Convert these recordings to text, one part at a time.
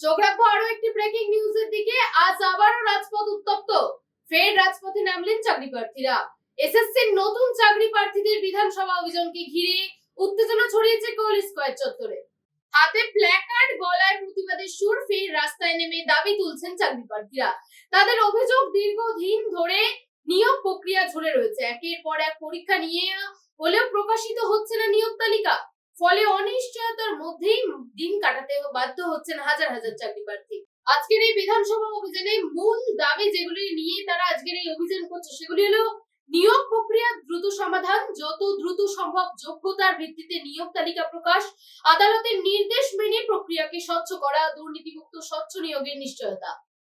চোখ রাখব আরও একটি ব্রেকিং নিউজের দিকে। আজ আবারও রাজপথ উত্তপ্ত। ফের রাজপথে নামলেন চাকরি প্রার্থীরা। এসএসসির নতুন চাকরি প্রার্থীদের বিধানসভা অভিযানকে ঘিরে উত্তেজনা ছড়িয়েছে কোল স্কোয়ার চত্বরে। হাতে প্ল্যাকার্ড গলায় প্রতিবাদের সুর, ফের রাস্তায় নেমে দাবি তুলছেন চাকরি প্রার্থীরা। তাদের অভিযোগ দীর্ঘদিন ধরে নিয়োগ প্রক্রিয়া ঝরে রয়েছে। একের পর এক পরীক্ষা নিয়ে হলেও প্রকাশিত হচ্ছে না নিয়োগ তালিকা। ফলে অনিশ্চয়তার মধ্যেই দিন কাটাতে বাধ্য হচ্ছেন হাজার হাজার চাকরি প্রার্থী আজকের এই বিধানসভা অভিযানে মূল দাবি যেগুলি নিয়ে তারা আজকের এই অভিযান করছে সেগুলি হলো নিয়োগ প্রক্রিয়া দ্রুত সমাধান, যত দ্রুত সম্ভব যোগ্যতার ভিত্তিতে নিয়োগ তালিকা প্রকাশ, আদালতের নির্দেশ মেনে প্রক্রিয়াকে স্বচ্ছ করা, দুর্নীতিমুক্ত, স্বচ্ছ নিয়োগের নিশ্চয়তা।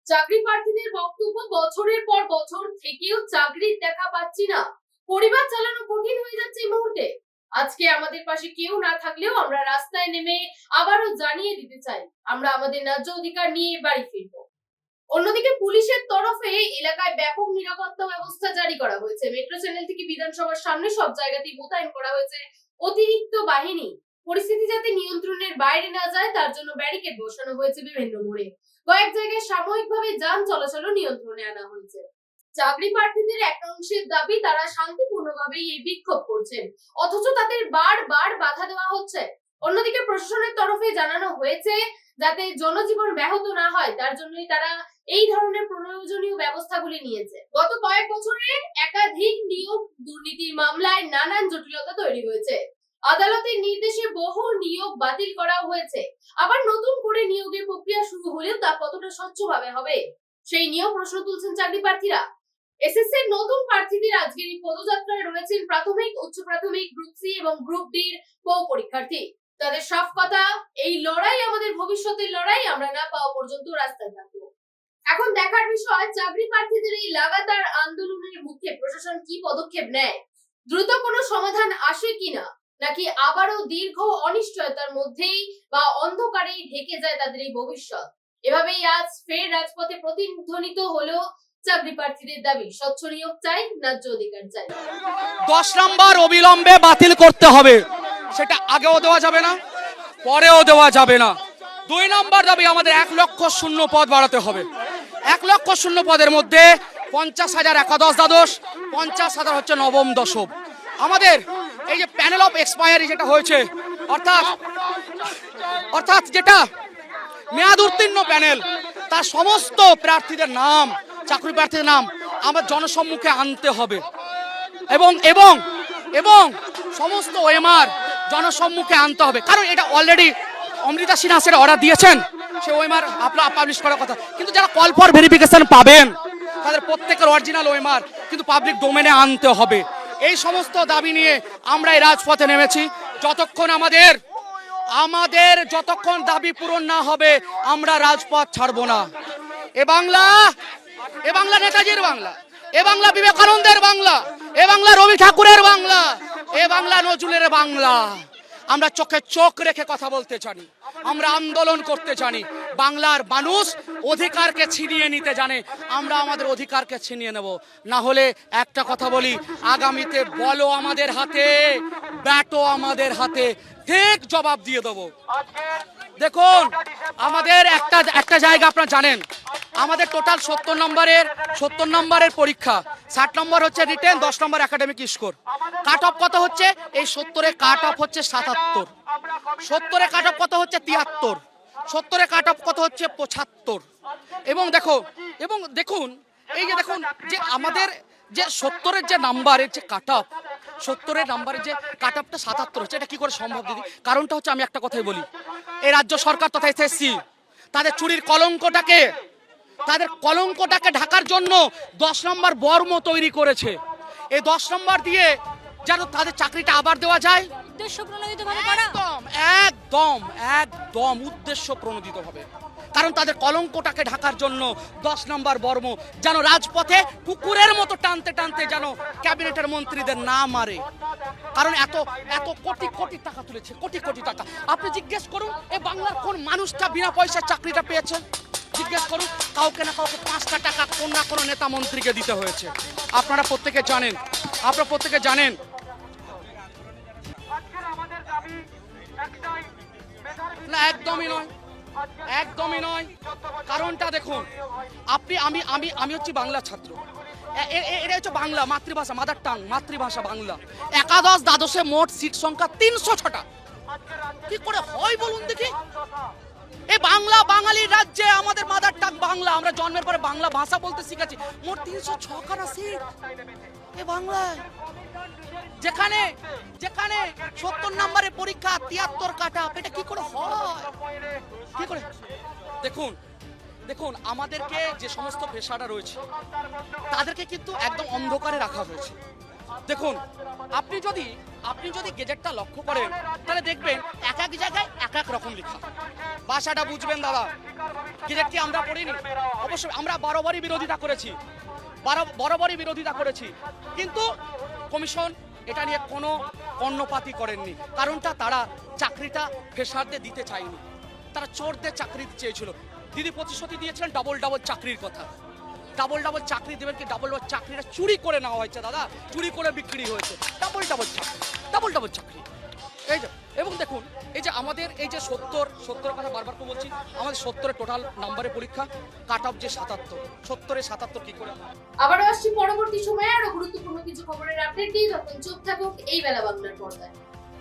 চাকরি প্রার্থীদের বক্তব্য বছরের পর বছর থেকেও চাকরির দেখা পাচ্ছি না। পরিবার চালানো কঠিন হয়ে যাচ্ছে এই মুহূর্তে। আজকে আমাদের পাশে কেউ না থাকলেও আমরা রাস্তায় নেমে আবারও জানিয়ে দিতে চাই, আমরা আমাদের ন্যায্য অধিকার নিয়ে বাড়ি ফিরব। অন্যদিকে পুলিশের তরফে এলাকায় ব্যাপক নিরাপত্তা ব্যবস্থা জারি করা হয়েছে। মেট্রো চ্যানেল থেকে বিধানসভার সামনে সব জায়গাতেই মোতায়েন করা হয়েছে। অতিরিক্ত বাহিনী পরিস্থিতি যাতে নিয়ন্ত্রণের বাইরে না যায়, তার জন্য ব্যারিকেড বসানো হয়েছে বিভিন্ন মোড়ে। কয়েক জায়গায় সাময়িকভাবে যান চলাচলও নিয়ন্ত্রণে আনা হয়েছে। চাকরি প্রার্থীদের এক অংশের দাবি তারা শান্তিপূর্ণভাবে এই বিক্ষোভ করছেন। অথচ তাদের বারবার বাধা দেওয়া হচ্ছে। অন্যদিকে প্রশাসনের তরফে জানানো হয়েছে, যাতে জনজীবন ব্যাহত না হয়, তার জন্যই তারা এই ধরনের প্রয়োজনীয় ব্যবস্থাগুলি নিয়েছে। গত কয়েক বছরে একাধিক নিয়োগ দুর্নীতির মামলায় নানান জটিলতা তৈরি হয়েছে। আদালতের নির্দেশে বহু নিয়োগ বাতিল করা হয়েছে। আবার নতুন করে নিয়োগের প্রক্রিয়া শুরু হলেও তা কতটা স্বচ্ছভাবে হবে, সেই নিয়েও প্রশ্ন তুলছেন চাকরি প্রার্থীরা। এসএসসির নতুন প্রার্থীদের আজকের এই পদযাত্রায় রয়েছেন প্রাথমিক, উচ্চ প্রাথমিক গ্রুপ সি এবং গ্রুপ বহু পরীক্ষার্থী। তাদের সব কথা, এই লড়াই আমাদের ভবিষ্যতের লড়াই, আমরা না পাওয়া পর্যন্ত রাস্তায় থাকব। এখন দেখার বিষয়, চাকরি প্রার্থীদের এই লাগাতার আন্দোলনের মুখে প্রশাসন কি পদক্ষেপ নেয়? দ্রুত কোনো সমাধান আসে কিনা? নাকি আবারও দীর্ঘ অনিশ্চয়তার মধ্যেই বা অন্ধকারেই ঢেকে যায় তাদের এই ভবিষ্যৎ? এভাবেই আজ ফের রাজপথে প্রতিধ্বনিত হলো চাকরি প্রার্থীদের দাবি, স্বচ্ছ নিয়োগ চাই, ন্যায্য অধিকার চাই। দশ নম্বর অবিলম্বে বাতিল করতে হবে। সেটা আগেও দেওয়া যাবে না, পরেও দেওয়া যাবে না। দুই নম্বর দাবি আমাদের এক লক্ষ শূন্য পদ বাড়াতে হবে। এক লক্ষ শূন্য পদের মধ্যে পঞ্চাশ হাজার একাদশ দ্বাদশ, পঞ্চাশ হাজার হচ্ছে নবম দশম। আমাদের এই যে প্যানেল অফ এক্সপায়ারি যেটা হয়েছে, অর্থাৎ অর্থাৎ যেটা মেয়াদ উত্তীর্ণ প্যানেল, তার সমস্ত প্রার্থীদের নাম চাকরি প্রার্থীদের নাম আমার জনসম্মুখে আনতে হবে। এবং এবং এবং সমস্ত ওএমআর জনসম্মুখে আনতে হবে। কারণ এটা অলরেডি অমৃতা সিনহা সেটা অর্ডার দিয়েছেন। সে ওএমআর আপনার পাবলিশ করার কথা। কিন্তু যারা কল ফর ভেরিফিকেশন পাবেন, তাদের প্রত্যেকের অরিজিনাল ওএমআর কিন্তু পাবলিক ডোমেনে আনতে হবে। এই সমস্ত দাবি নিয়ে আমরা এই রাজপথে নেমেছি। যতক্ষণ আমাদের আমাদের যতক্ষণ দাবি পূরণ না হবে, আমরা রাজপথ ছাড়বো না। এ বাংলা এ বাংলা নেতাজির বাংলা, এ বাংলা বিবেকানন্দের বাংলা, এ বাংলা রবি ঠাকুরের বাংলা, এ বাংলা নজরুলের বাংলা। আমরা চোখে চোখ রেখে কথা বলতে জানি, আমরা আন্দোলন করতে জানি, বাংলার মানুষ অধিকারকে ছিনিয়ে নিতে জানে, আমরা আমাদের অধিকারকে ছিনিয়ে নেব। না হলে একটা কথা বলি, আগামীতে বলো আমাদের হাতে ব্যাটও আমাদের হাতে, ঠিক জবাব দিয়ে দেবো। দেখুন, আমাদের একটা একটা জায়গা আপনারা জানেন আমাদের টোটাল সত্তর নম্বরের সত্তর নম্বরের পরীক্ষা। ষাট নম্বর হচ্ছে রিটেন দশ নম্বর একাডেমিক স্কোর কাট অফ কত হচ্ছে? এই সত্তরে কাট অফ হচ্ছে সাতাত্তর। সত্তরে কাট অফ কত হচ্ছে? তিয়াত্তর। সত্তরে কাট অফ কত হচ্ছে? পঁচাত্তর। এবং দেখো, এবং দেখুন, এই যে দেখুন, যে আমাদের যে সত্তরের যে নাম্বারের যে কাট অফ সত্তরের নাম্বারের যে কাট অফটা সাতাত্তর হচ্ছে, এটা কি করে সম্ভব দিদি? কারণটা হচ্ছে আমি একটা কথাই বলি। এই রাজ্য সরকার তথা এসএসসি তাদের চুরির কলঙ্কটাকে তাদের কলঙ্কটাকে ঢাকার জন্য দশ নম্বর বর্ম তৈরি করেছে। এই দশ নম্বর দিয়ে যেন তাদের চাকরিটা আবার দেওয়া যায়। একদম একদম একদম উদ্দেশ্য প্রণোদিত হবে। কারণ তাদের কলঙ্কটাকে ঢাকার জন্য দশ নম্বর বর্ম যেন রাজপথে কুকুরের মতো টানতে টানতে যেন ক্যাবিনেটের মন্ত্রীদের না মারে। কারণ এত এত কোটি কোটি টাকা তুলেছে কোটি কোটি টাকা। আপনি জিজ্ঞেস করুন এ বাংলার কোন মানুষটা বিনা পয়সার চাকরিটা পেয়েছে? জিজ্ঞেস করুন কাউকে না কাউকে পাঁচটা টাকা কোন না কোনো নেতা মন্ত্রীকে দিতে হয়েছে। আপনারা প্রত্যেকে জানেন আপনারা প্রত্যেকে জানেন। না একদমই নয়। একদমই নয়। কারণটা দেখুন আপনি আমি আমি আমি হচ্ছি বাংলা ছাত্র। এটা হচ্ছে বাংলা মাতৃভাষা মাদার টাং মাতৃভাষা বাংলা। একাদশ দ্বাদশে মোট সিট সংখ্যা তিনশো ছটা। কি করে হয় বলুন দেখি। এ বাংলা বাঙালির রাজ্যে আমাদের মাদার টাং বাংলা। আমরা জন্মের পরে বাংলা ভাষা বলতে শিখেছি। মোট তিনশো ছখানা সিট এ বাংলায়। যেখানে যেখানে সত্তর নম্বরের পরীক্ষা, তিয়াত্তর কাটা। এটা কি করে হয়? কি করে? দেখুন দেখুন, আমাদেরকে যে সমস্ত পেশাটা রয়েছে, তাদেরকে কিন্তু একদম অন্ধকারে রাখা হয়েছে। দেখুন, আপনি যদি আপনি যদি গেজেটটা লক্ষ্য করেন, তাহলে দেখবেন এক এক জায়গায় এক এক রকম লেখা। ভাষাটা বুঝবেন দাদা। গেজেট কি আমরা পড়িনি। অবশ্যই আমরা বারোবারই বিরোধিতা করেছি। বারো, বরাবরই বিরোধিতা করেছি। কিন্তু কমিশন এটা নিয়ে কোনো কর্ণপাতই করেননি। কারণটা তারা চাকরিটা ফ্রেশারদের দিতে চায়নি। তারা চোরদের চাকরি চেয়েছিল। দিদি প্রতিশ্রুতি দিয়েছিলেন ডাবল ডাবল চাকরির কথা। ডাবল ডাবল চাকরি দেবেন কি? ডাবল ডাবল চাকরিটা চুরি করে নেওয়া হয়েছে, দাদা। চুরি করে বিক্রি হয়েছে। ডাবল ডাবল চাকরি। ডাবল ডাবল চাকরি। এই যে, এবং দেখুন, এই যে আমাদের এই যে সত্তর, সত্তরের কথা বারবার তো বলছি, আমাদের সত্তরের টোটাল নাম্বারে পরীক্ষা কাট অফ যে সাতাত্তর। সত্তরে সাতাত্তর কি করে? আবারও আসছি পরবর্তী সময়ে আরও গুরুত্বপূর্ণ কিছু খবরের আপডেট দিয়ে তখন চোখ থাকুক, এই বেলা বাংলার পর্দায়।